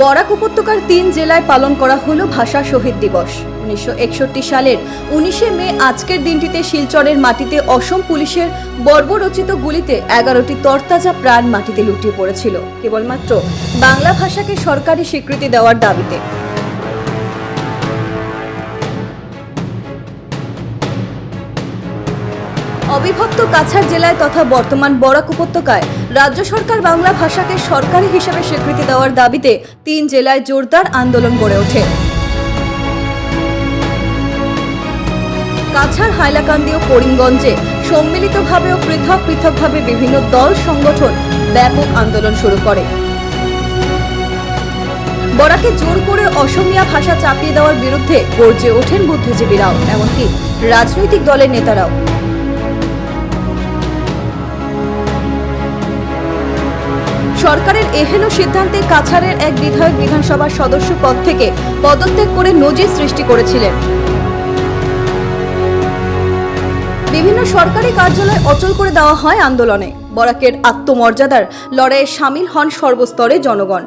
বরাক উপত্যকার তিন জেলায় পালন করা হলো ভাষা শহীদ দিবস। উনিশশো একষট্টি সালের উনিশে মে আজকের দিনটিতে শিলচরের মাটিতে অসম পুলিশের বর্বরচিত গুলিতে এগারোটি তরতাজা প্রাণ মাটিতে লুটিয়ে পড়েছিল। কেবলমাত্র বাংলা ভাষাকে সরকারি স্বীকৃতি দেওয়ার দাবিতে। অবিভক্ত কাছাড় জেলায় তথা বর্তমান বরাক উপত্যকায় রাজ্য সরকার বাংলা ভাষাকে সরকারি হিসেবে স্বীকৃতি দেওয়ার দাবিতে তিন জেলায় জোরদার আন্দোলন গড়ে ওঠে। কাছাড়, হাইলাকান্দি ও করিমগঞ্জে সম্মিলিতভাবে ও পৃথক পৃথকভাবে বিভিন্ন দল সংগঠন ব্যাপক আন্দোলন শুরু করে। বরাকে জোর করে অসমীয়া ভাষা চাপিয়ে দেওয়ার বিরুদ্ধে গর্জে ওঠেন বুদ্ধিজীবীরাও, এমনকি রাজনৈতিক দলের নেতারাও। সরকারের এহেন সিদ্ধান্তে কাছাড়ের এক বিধায়ক বিধানসভার সদস্য পদ থেকে পদত্যাগ করে নজির সৃষ্টি করেছিলেন। বিভিন্ন সরকারি কার্যালয় অচল করে দেওয়া হয় আন্দোলনে। বরাকের আত্মমর্যাদার লড়াইয়ে সামিল হন সর্বস্তরে জনগণ।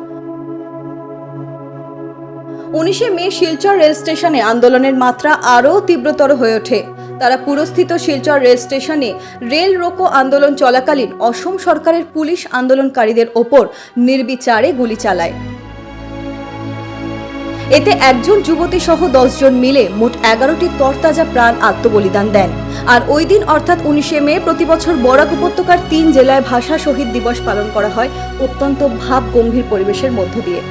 উনিশে মে শিলচর রেল স্টেশনে আন্দোলনের মাত্রা আরও তীব্রতর হয়ে ওঠে। তারা পুরস্থিত শিলচর রেল স্টেশনে রেল রোকো আন্দোলন চলাকালীন অসম সরকারের পুলিশ আন্দোলনকারীদের ওপর নির্বিচারে গুলি চালায়। এতে একজন যুবতী সহ দশজন মিলে মোট এগারোটি তরতাজা প্রাণ আত্মবলিদান দেন। আর ওই দিন অর্থাৎ উনিশে মে প্রতি বছর বরাক উপত্যকার তিন জেলায় ভাষা শহীদ দিবস পালন করা হয় অত্যন্ত ভাব গম্ভীর পরিবেশের মধ্য দিয়ে।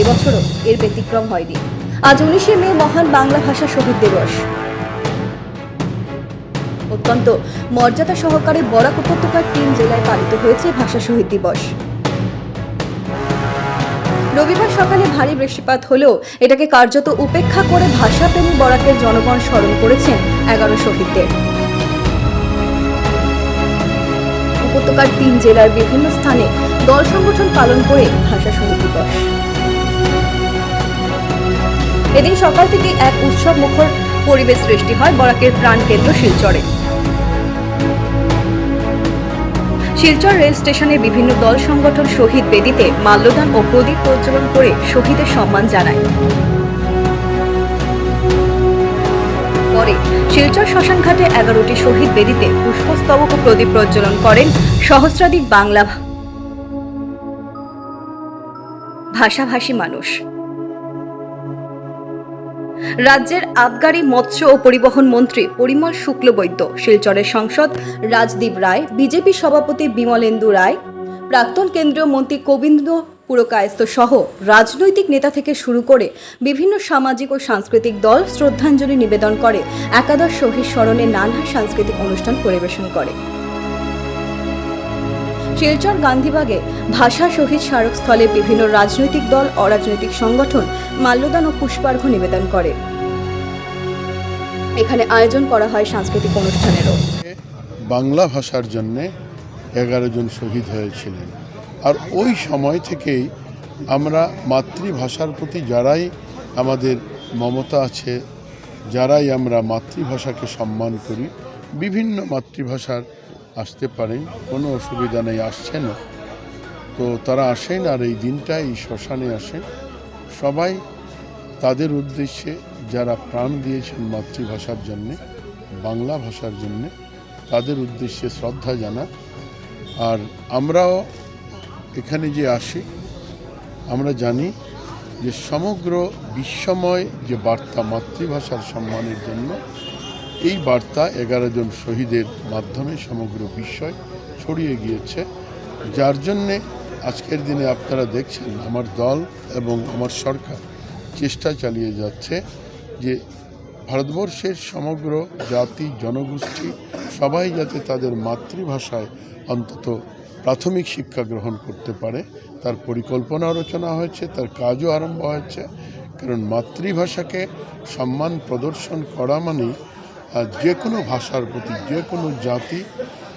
এবছরও এর ব্যতিক্রম হয়নি। আজ উনিশে মে মহান বাংলা ভাষা শহীদ দিবস। অত্যন্ত মর্যাদা সহকারে বরাক উপত্যকার তিন জেলায় পালিত হয়েছে ভাষা শহীদ দিবস। রবিবার সকালে ভারী বৃষ্টিপাত হলেও এটাকে কার্যত উপেক্ষা করে ভাষাপ্রেমী বরাকের জনগণ স্মরণ করেছেন এগারো শহীদদের। উপত্যকার তিন জেলার বিভিন্ন স্থানে দল সংগঠন পালন করে ভাষা শহীদ দিবস। এদিন সকাল থেকে এক উৎসব মুখর পরিবেশ সৃষ্টি হয় বরাকের প্রাণকেন্দ্র শিলচরে। শিলচর রেল স্টেশনে বিভিন্ন দল সংগঠন শহীদ বেদিতে মাল্যদান ও প্রদীপ প্রজ্বলন করে শহীদের সম্মান জানায়। পরে শিলচর শ্মশানঘাটে এগারোটি শহীদ বেদিতে পুষ্পস্তবক ও প্রদীপ প্রজ্বলন করেন সহস্রাধিক বাংলা ভাষাভাষী মানুষ। রাজ্যের আবগারি মৎস্য ও পরিবহন মন্ত্রী পরিমল শুক্লবৈদ্য, শিলচরের সাংসদ রাজদীপ রায়, বিজেপি সভাপতি বিমলেন্দু রায়, প্রাক্তন কেন্দ্রীয় মন্ত্রী গোবিন্দ পুরকায়স্ত সহ রাজনৈতিক নেতা থেকে শুরু করে বিভিন্ন সামাজিক ও সাংস্কৃতিক দল শ্রদ্ধাঞ্জলি নিবেদন করে একাদশ শহীদ স্মরণে নানা সাংস্কৃতিক অনুষ্ঠান পরিবেশন করে। শিলচর গান্ধীবাগে ভাষা শহীদ স্মারকস্থলে বিভিন্ন রাজনৈতিক দল, অরাজনৈতিক সংগঠন, মাল্যদান ও পুষ্পার্ঘ্য নিবেদন করে। এখানে আয়োজন করা হয় সাংস্কৃতিক অনুষ্ঠানেরও। বাংলা ভাষার জন্যে এগারো জন শহীদ হয়েছিলেন। আর ওই সময় থেকেই আমরা মাতৃভাষার প্রতি যারাই আমাদের মমতা আছে, যারাই আমরা মাতৃভাষাকে সম্মান করি, বিভিন্ন মাতৃভাষার আসতে পারেন, কোনো অসুবিধা নেই, আসছেন তো তারা আসেন আর এই দিনটা, এই শ্মশানে আসেন। সবাই তাদের উদ্দেশ্যে যারা প্রাণ দিয়েছেন মাতৃভাষার জন্যে, বাংলা ভাষার জন্যে, তাদের উদ্দেশ্যে শ্রদ্ধা জানা আর আমরাও এখানে যে আসি, আমরা জানি যে সমগ্র বিশ্বময় যে বার্তা মাতৃভাষার সম্মানের জন্য এই বার্তা এগারো জন শহীদের মাধ্যমে সমগ্র বিশ্বয় ছড়িয়ে গিয়েছে। যার জন্যে আজকের দিনে আপনারা দেখছেন আমার দল এবং আমার সরকার চেষ্টা চালিয়ে যাচ্ছে যে ভারতবর্ষের সমগ্র জাতি, জনগোষ্ঠী সবাই যাতে তাদের মাতৃভাষায় অন্তত প্রাথমিক শিক্ষা গ্রহণ করতে পারে। তার পরিকল্পনা রচনা হয়েছে, তার কাজও আরম্ভ হয়েছে। কারণ মাতৃভাষাকে সম্মান প্রদর্শন করা মানেই যে কোনো ভাষার প্রতি যে কোনো জাতি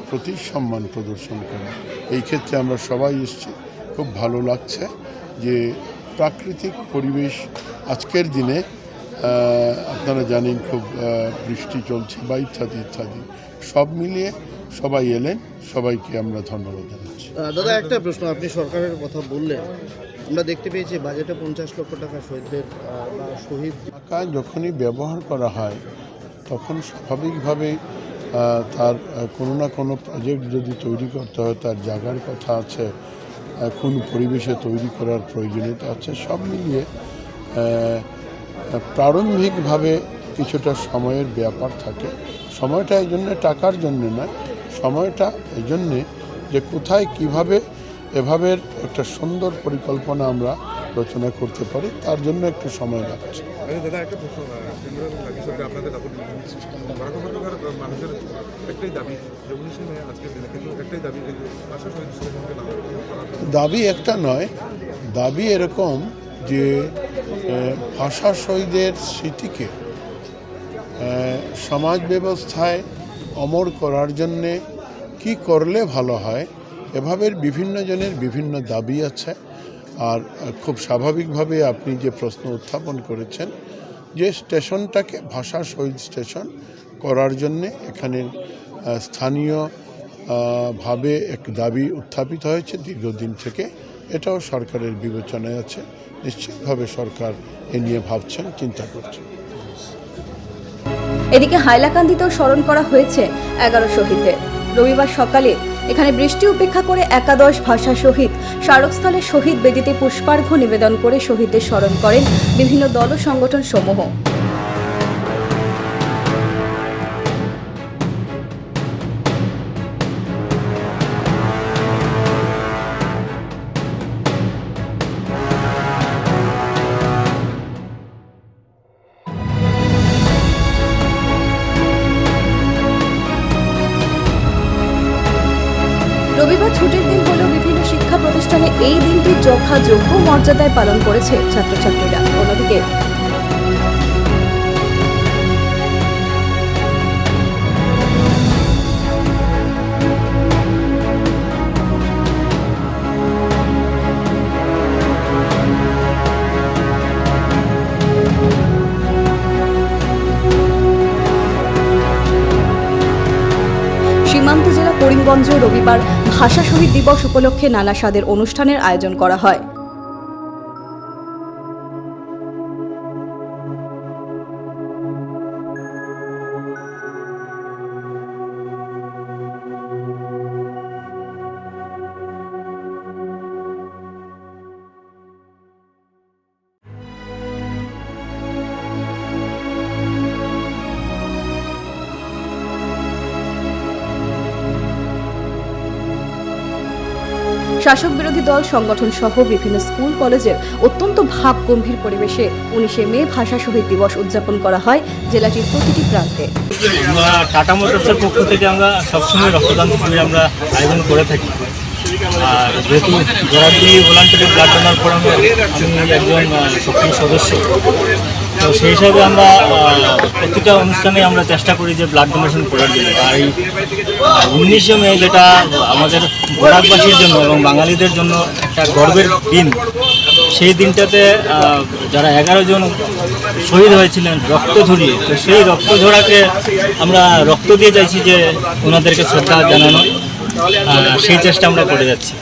প্রতি সম্মান প্রদর্শন করা। এই ক্ষেত্রে আমরা সবাই এসেছি। খুব ভালো লাগছে যে প্রাকৃতিক পরিবেশ আজকের দিনে আপনারা জানেন খুব বৃষ্টি চলছে বা ইত্যাদি ইত্যাদি। সব মিলিয়ে সবাই এলেন সবাইকে আমরা ধন্যবাদ জানাচ্ছি। দাদা একটা প্রশ্ন। আপনি সরকারের কথা বললেন। আমরা দেখতে পেয়েছি বাজেটে পঞ্চাশ লক্ষ টাকা শহীদদের বা শহীদ টাকা যখনই ব্যবহার করা হয় তখন স্বাভাবিকভাবে তার কোনো না কোনো প্রজেক্ট যদি তৈরি করতে হয়, তার জায়গার কথা আছে কোন পরিবেশে তৈরি করার প্রয়োজনীয়তা আছে, সব মিলিয়ে প্রারম্ভিকভাবে কিছুটা সময়ের ব্যাপার থাকে। সময়টা এই জন্যে টাকার জন্য নয়, সময়টা এই জন্যে যে কোথায় কীভাবে এভাবে একটা সুন্দর পরিকল্পনা আমরা রচনা করতে পারি তার জন্য একটু সময় লাগছে। দাদা একটা প্রশ্ন আপনাদের মানুষের একটাই দাবি একটাই দাবি একটা নয় দাবি এরকম যে ভাষা শহীদের স্মৃতিকে সমাজ ব্যবস্থায় অমর করার জন্যে কি করলে ভালো হয় এভাবে বিভিন্ন জনের বিভিন্ন দাবি আছে। আর খুব স্বাভাবিকভাবে আপনি যে প্রশ্ন উত্থাপন করেছেন, যে স্টেশনটাকে ভাষা শহীদ স্টেশন করার জন্যে এখানে স্থানীয় ভাবে এক দাবি উত্থাপিত হয়েছে দীর্ঘদিন থেকে। এটাও সরকারের বিবেচনায় আছে। নিশ্চিতভাবে সরকার এ নিয়ে ভাবছেন, চিন্তা করছেন। এদিকে হাইলাকান্দিতেও স্মরণ করা হয়েছে এগারো শহীদদের। রবিবার সকালে এখানে বৃষ্টি উপেক্ষা করে একাদশ ভাষা শহীদ। স্মারকস্থলে শহীদ বেদিতে পুষ্পার্ঘ্য নিবেদন করে শহীদদের স্মরণ করেন বিভিন্ন দল সংগঠন সমূহ রবিবার ছুটির দিন হলেও বিভিন্ন শিক্ষা প্রতিষ্ঠানে এই দিনটি যথাযোগ্য মর্যাদায় পালন করেছে ছাত্রছাত্রীরা। অন্যদিকে জেলা রবিবার ভাষা শহীদ দিবস উপলক্ষে নানা স্বাদের অনুষ্ঠানের আয়োজন করা হয়। শাসক বিরোধী দল, সংগঠন সহ বিভিন্ন স্কুল, কলেজের অত্যন্ত ভাব গম্ভীর পরিবেশে উনিশে মে ভাষা শহীদ দিবস উদযাপন করা হয় জেলাটির প্রতিটি প্রান্তে। টাটা মোটরসের পক্ষ থেকে আমরা সবসময় রক্তদান শিবির আমরা আয়োজন করে থাকি। আর যেহেতু ভলান্টারি ব্লাড ডোনার ফোরামের আমি একজন সক্রিয় সদস্য তো সেই হিসাবে আমরা প্রতিটা অনুষ্ঠানে আমরা চেষ্টা করি যে ব্লাড ডোনেশন করার জন্য। আর এই উনিশে মে যেটা আমাদের বরাকবাসীর জন্য এবং বাঙালিদের জন্য একটা গর্বের দিন সেই দিনটাতে যারা এগারো জন শহীদ হয়েছিলেন রক্ত ঝরিয়ে তো সেই রক্ত ঝরাকে আমরা রক্ত দিয়ে চাইছি যে ওনাদেরকে শ্রদ্ধা জানানো সেই চেষ্টা আমরা করে যাচ্ছি।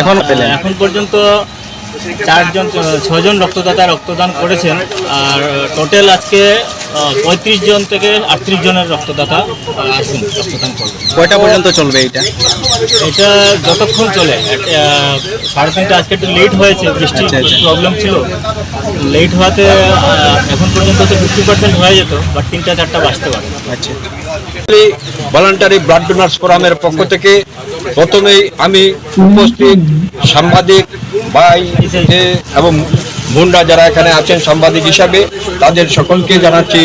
এখন এখন পর্যন্ত চারজন ছজন রক্তদাতা রক্তদান করেছেন। আর টোটাল আজকে পঁয়ত্রিশ জন থেকে আটত্রিশ জনের রক্তদাতা আহ, আসবেন রক্তদান করবেন। কয়টা পর্যন্ত চলবে এটা এটা যতক্ষণ চলে সাড়ে তিনটা আজকে একটু লেট হয়েছে বৃষ্টির আচ্ছা, আচ্ছা। প্রবলেম ছিল। লেট হওয়াতে এখন পর্যন্ত তো ফিফটি পার্সেন্ট হয়ে যেত বাট তিনটা চারটা বাঁচতে পারে। আচ্ছা। ভলান্টারি ব্লাড ডোনার্স ফোরামের পক্ষ থেকে প্রথমেই আমি উপস্থিত সাংবাদিক ভাই এবং বোনরা যারা এখানে আছেন সাংবাদিক হিসাবে, তাদের সকলকে জানাচ্ছি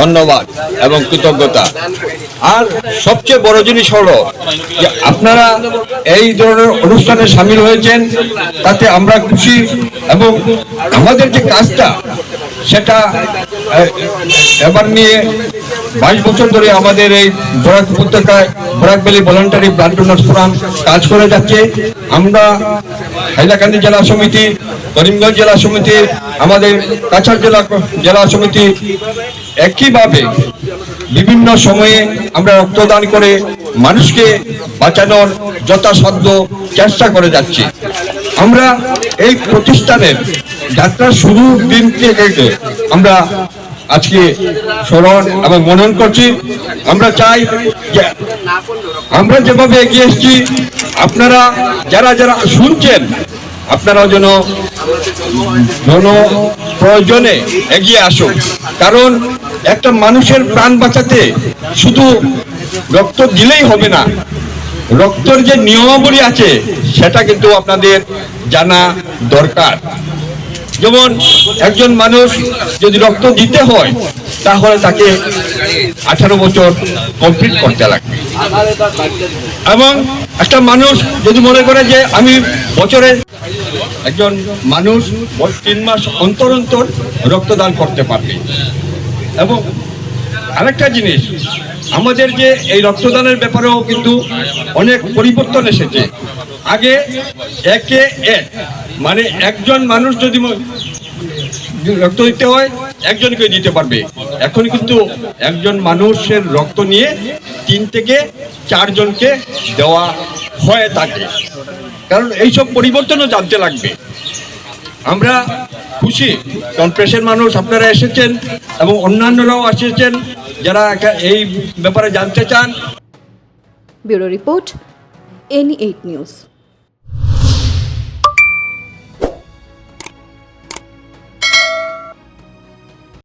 ধন্যবাদ এবং কৃতজ্ঞতা। আর সবচেয়ে বড় জিনিস হলো যে আপনারা এই ধরনের অনুষ্ঠানে সামিল হয়েছেন, তাতে আমরা খুশি এবং আমাদের যে কাজটা, সেটা এবার নিয়ে বাইশ বছর ধরে আমাদের এই বরাক উপত্যকায় Barak valley voluntary blood donors forum কাজ করে যাচ্ছে। আমরা হাইলাকান্দি জেলা সমিতি, করিমগঞ্জ জেলা সমিতি, আমাদের কাছাড় জেলা জেলা সমিতি একইভাবে বিভিন্ন সময়ে আমরা রক্তদান করে মানুষকে বাঁচানোর যথাসাধ্য চেষ্টা করে যাচ্ছি। আমরা এই প্রতিষ্ঠানের যাত্রা শুরু দিন থেকে আমরা আজকে স্মরণ এবং মনন করছি। আমরা চাই আমরা যেভাবে এগিয়ে এসেছি, আপনারা যারা যারা শুনছেন, আপনারাও যেন জন প্রয়োজনে এগিয়ে আসুন। কারণ একটা মানুষের প্রাণ বাঁচাতে শুধু রক্ত দিলেই হবে না, রক্তর যে নিয়মাবলী আছে, সেটা কিন্তু আপনাদের জানা দরকার। যেমন একজন মানুষ যদি রক্ত দিতে হয়, তাহলে তাকে আঠারো বছর কমপ্লিট করতে লাগবে এবং একটা মানুষ যদি মনে করে যে আমি বছরে একজন মানুষ তিন মাস অন্তর অন্তর রক্তদান করতে পারবে। এবং আরেকটা জিনিস, আমাদের যে এই রক্তদানের ব্যাপারেও কিন্তু অনেক পরিবর্তন এসেছে। আগে একে এক মানে একজন মানুষ যদি রক্ত দিতে হয়, একজনকে দিতে পারবে। এখন কিন্তু একজন মানুষের রক্ত নিয়ে তিন থেকে চারজনকে দেওয়া হয়ে থাকে। কারণ এইসব পরিবর্তনও জানতে লাগবে। আমরা খুশি কারণ মানুষ আপনারা এসেছেন এবং অন্যান্যরাও এসেছেন যারা এই ব্যাপারে জানতে চান। Bureau report, NE eight news.